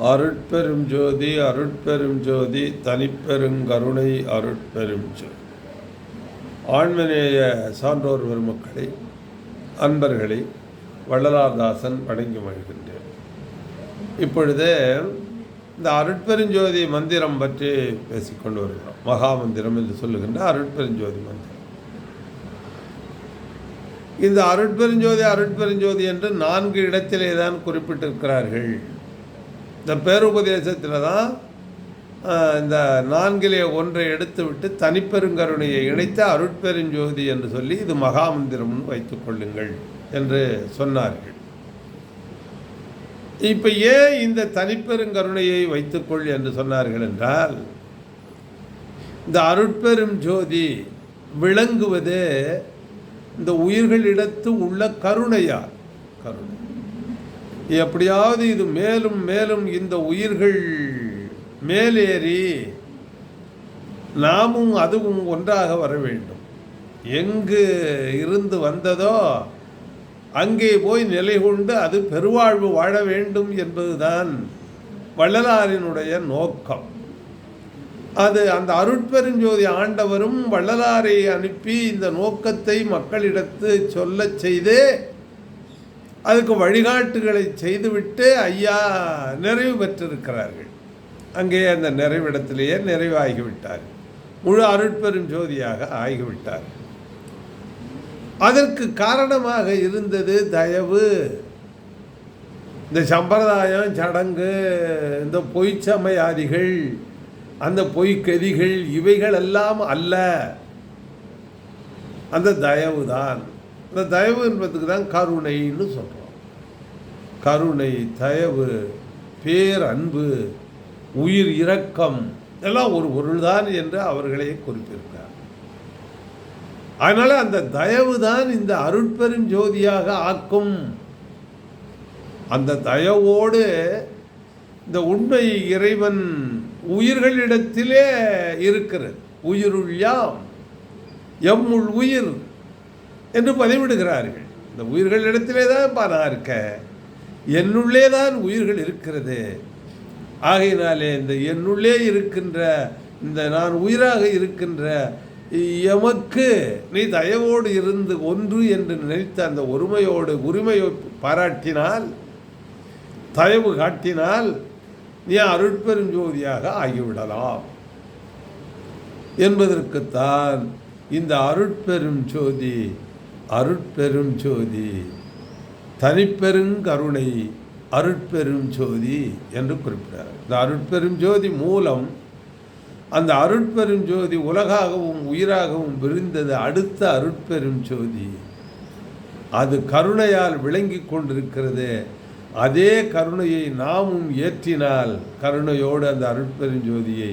அருட்பெரும் ஜோதி அருட்பெரும் ஜோதி தனிப்பெருங்கருணை அருட்பெரும் ஜோதி ஆண்மநேய சான்றோர் பெருமக்களை அன்பர்களை வள்ளலார்தாசன் வணங்கி மகிழ்கின்றேன். இப்பொழுது இந்த அருட்பெருஞ்சோதி மந்திரம் பற்றி பேசிக்கொண்டு வருகிறோம். மகா மந்திரம் என்று சொல்லுகின்ற அருட்பெருஞ்சோதி மந்திரம். இந்த அருட்பெருஞ்சோதி அருட்பெருஞ்சோதி என்று நான்கு இடத்திலே தான் குறிப்பிட்டிருக்கிறார்கள். இந்த பேருபதேசத்தில் தான் இந்த நான்கிலே ஒன்றை எடுத்துவிட்டு தனிப்பெருங்கருணையை இணைத்த அருட்பெருஞ்சோதி என்று சொல்லி இது மகாமந்திரம்னு வைத்துக் கொள்ளுங்கள் என்று சொன்னார்கள். இப்போ ஏன் இந்த தனிப்பெருங்கருணையை வைத்துக்கொள் என்று சொன்னார்கள் என்றால் இந்த அருட்பெரும் ஜோதி விளங்குவது இந்த உயிர்களிடத்து உள்ள கருணையால் கருணை. எப்படியாவது இது மேலும் மேலும் இந்த உயிர்கள் மேலேறி நாமும் அதுவும் ஒன்றாக வர வேண்டும். எங்கு இருந்து வந்ததோ அங்கே போய் நிலை கொண்டு அது பெருவாழ்வு வாழ வேண்டும் என்பதுதான் வள்ளலாரினுடைய நோக்கம். அது அந்த அருட்பெருஞ்சோதி ஆண்டவரும் வள்ளலாரை அனுப்பி இந்த நோக்கத்தை மக்களிடத்து சொல்லச் செய்து அதுக்கு வழிகாட்டுகளை செய்துவிட்டு ஐயா நிறைவு பெற்றிருக்கிறார்கள். அங்கே அந்த நிறைவிடத்திலேயே நிறைவாகிவிட்டார். முழு அருட்பெரும் ஜோதியாக ஆகிவிட்டார். அதற்கு காரணமாக இருந்தது தயவு. இந்த சம்பிரதாயம் சடங்கு இந்த பொய்ச்சமையாதிகள் அந்த பொய்க்கதிகள் இவைகள் எல்லாம் அல்ல. அந்த தயவு இந்த தயவு என்பதுக்கு தான் கருணைன்னு சொல்கிறோம் கருணை தயவு பேரன்பு உயிர் இரக்கம் எல்லாம் ஒரு பொருள்தான் என்று அவர்களே குறிப்பிருக்கிறார் அதனால் அந்த தயவு தான் இந்த அருட்பெரும் ஜோதியாக ஆக்கும். அந்த தயவோடு இந்த உண்மை இறைவன் உயிர்களிடத்திலே இருக்கிறது. உயிருள்யாம். எம்முள் உயிர் என்று பதிவிடுகிறார்கள். இந்த உயிர்களிடத்திலே தான் பா நான் என்னுள்ளே தான் உயிர்கள் இருக்கிறது. ஆகையினாலே இந்த என்னுள்ளே இருக்கின்ற இந்த நான் உயிராக இருக்கின்ற எமக்கு நீ தயவோடு இருந்து ஒன்று என்று நினைத்த அந்த ஒருமையோடு உரிமையை பாராட்டினால் தயவு காட்டினால் நீ அருட்பெரும் ஜோதியாக ஆகிவிடலாம். என்பதற்குத்தான் இந்த அருட்பெரும் ஜோதி அருட்பெரும் ஜோதி தனிப்பெருங்கருணை அருட்பெரும் ஜோதி என்று குறிப்பிட்டார். இந்த அருட்பெரும் ஜோதி மூலம் அந்த அருட்பெரும் ஜோதி உலகாகவும் உயிராகவும் விரிந்தது அடுத்த அருட்பெரும் ஜோதி அது கருணையால் விளங்கி கொண்டிருக்கிறது. அதே கருணையை நாமும் ஏற்றினால் கருணையோடு அந்த அருட்பெரும் ஜோதியை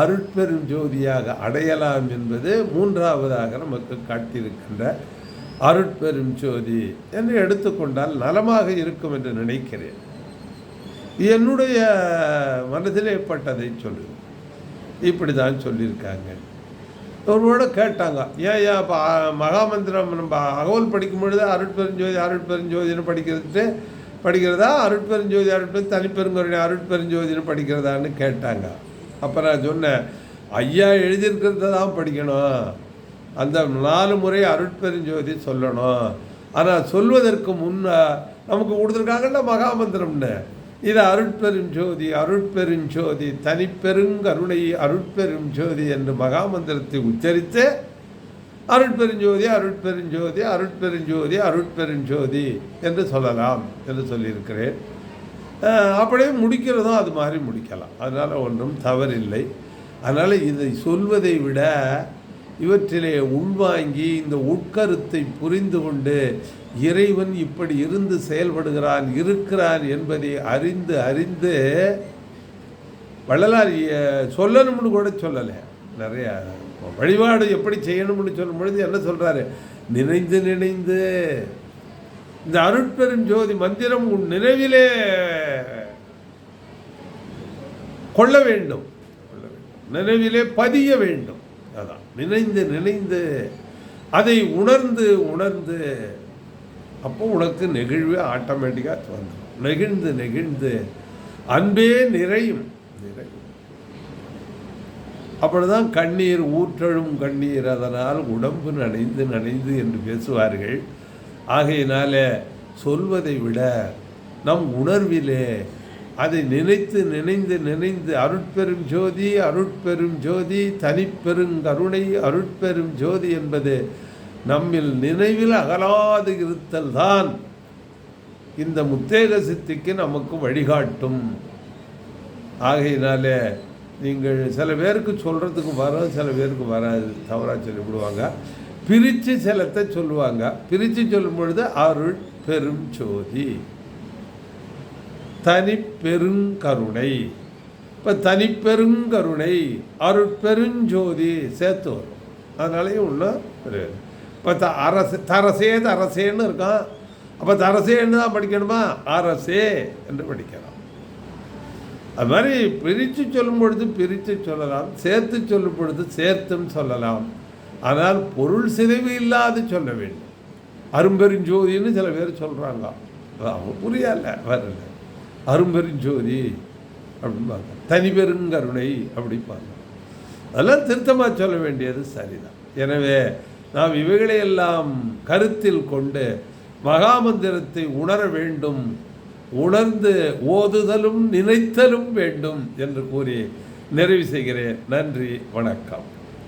அருட்பெரும் ஜோதியாக அடையலாம் என்பது மூன்றாவதாக நமக்கு காட்டியிருக்கின்ற அருட்பெரும் ஜோதி என்று எடுத்துக்கொண்டால் நலமாக இருக்கும் என்று நினைக்கிறேன். என்னுடைய மனதிலே பட்டதை சொல்லு. இப்படி தான் சொல்லியிருக்காங்க. ஒருவோட கேட்டாங்க ஏன் ஏன் இப்போ மகாமந்திரம் நம்ம அகவல் படிக்கும் பொழுது அருட்பெருஞ்சோதி அருட்பெருஞ்சோதின்னு படிக்கிறது? படிக்கிறதா அருட்பெருஞ்சோதி அருட்பெரு தனிப்பெருங்கருணை அருட்பெருஞ்சோதின்னு படிக்கிறதான்னு கேட்டாங்க. அப்போ நான் சொன்னேன் ஐயா எழுதியிருக்கிறத தான் படிக்கணும். அந்த நாலு முறை அருட்பெருஞ்சோதி சொல்லணும். ஆனால் சொல்வதற்கு முன்ன நமக்கு கொடுத்துருக்காங்கல்ல மகாமந்திரம்னு. இது அருட்பெருஞ்சோதி அருட்பெருஞ்சோதி தனிப்பெருங்கருணை அருட்பெருஞ்சோதி என்று மகாமந்திரத்தை உச்சரித்து அருட்பெருஞ்சோதி அருட்பெருஞ்சோதி அருட்பெருஞ்சோதி அருட்பெருஞ்சோதி என்று சொல்லலாம் என்று சொல்லியிருக்கிறேன். அப்படியே முடிக்கிறதும் அது மாதிரி முடிக்கலாம். அதனால் ஒன்றும் தவறில்லை. அதனால் இதை சொல்வதை விட இவற்றிலே உள்வாங்கி இந்த உட்கருத்தை புரிந்து கொண்டு இறைவன் இப்படி இருந்து செயல்படுகிறான் இருக்கிறான் என்பதை அறிந்து அறிந்து வள்ளலார் சொல்லணும்னு கூட சொல்லலை. நிறைய வழிபாடு எப்படி செய்யணும்னு சொல்லும் பொழுது என்ன சொல்றாரு? நினைந்து நினைந்து இந்த அருட்பெரும் ஜோதி மந்திரம் உன் நினைவிலே கொள்ள வேண்டும். நினைவிலே பதிய வேண்டும். அதான். நினைந்து நினைந்து அதை உணர்ந்து உணர்ந்து அப்போ உனக்கு நெகிழ்வு ஆட்டோமேட்டிக்காக வந்துடும் நெகிழ்ந்து நெகிழ்ந்து அன்பே நிறையும். நிறையும். அப்படிதான் கண்ணீர் ஊற்றழும் கண்ணீர் அதனால் உடம்பு நனைந்து நனைந்து என்று பேசுவார்கள். ஆகையினால சொல்வதை விட நம் உணர்விலே அதை நினைத்து நினைந்து நினைந்து அருட்பெரும் ஜோதி அருட்பெரும் ஜோதி தனிப்பெருங்கருணை அருட்பெரும் ஜோதி என்பது நம்மில் நினைவில் அகலாது இருத்தல் தான். இந்த முத்தேக சித்திக்கு நமக்கு வழிகாட்டும். ஆகையினாலே நீங்கள் சில பேருக்கு சொல்கிறதுக்கு வரும் சில பேருக்கு வராது தவறாக சொல்லிவிடுவாங்க. பிரித்து சிலத்தை சொல்லுவாங்க. பிரித்து சொல்லும் பொழுது அருள் பெரும் ஜோதி. தனிப்பெருங்கருணை. இப்போ தனிப்பெருங்கருணை அருட்பெருஞ்சோதி சேர்த்து வரும் அதனாலேயும் ஒன்றும் ஒரு இப்போ த அரசு தரசே தரசேன்னு இருக்கான். அப்போ தரசேன்னு தான் படிக்கணுமா? அரசே என்று படிக்கலாம். அது மாதிரி பிரித்து சொல்லும் பொழுது பிரித்து சொல்லலாம் சேர்த்து சொல்லும் பொழுது சேர்த்தும் சொல்லலாம். ஆனால் பொருள் சிதைவு இல்லாது சொல்ல வேண்டும். அரும்பெருஞ்சோதின்னு சில பேர் சொல்கிறாங்க அவங்க புரியல வரல. அரும்பெருஞ்சோதி அப்படிம்பாங்க தனி பெருங்கருணை அப்படிம்பாங்க அதெல்லாம் திருத்தமாக சொல்ல வேண்டியது சரிதான். எனவே நாம் இவைகளையெல்லாம் கருத்தில் கொண்டு மகாமந்திரத்தை உணர வேண்டும் உணர்ந்து ஓதுதலும் நினைத்தலும் வேண்டும் என்று கூறி நிறைவு செய்கிறேன். நன்றி வணக்கம்.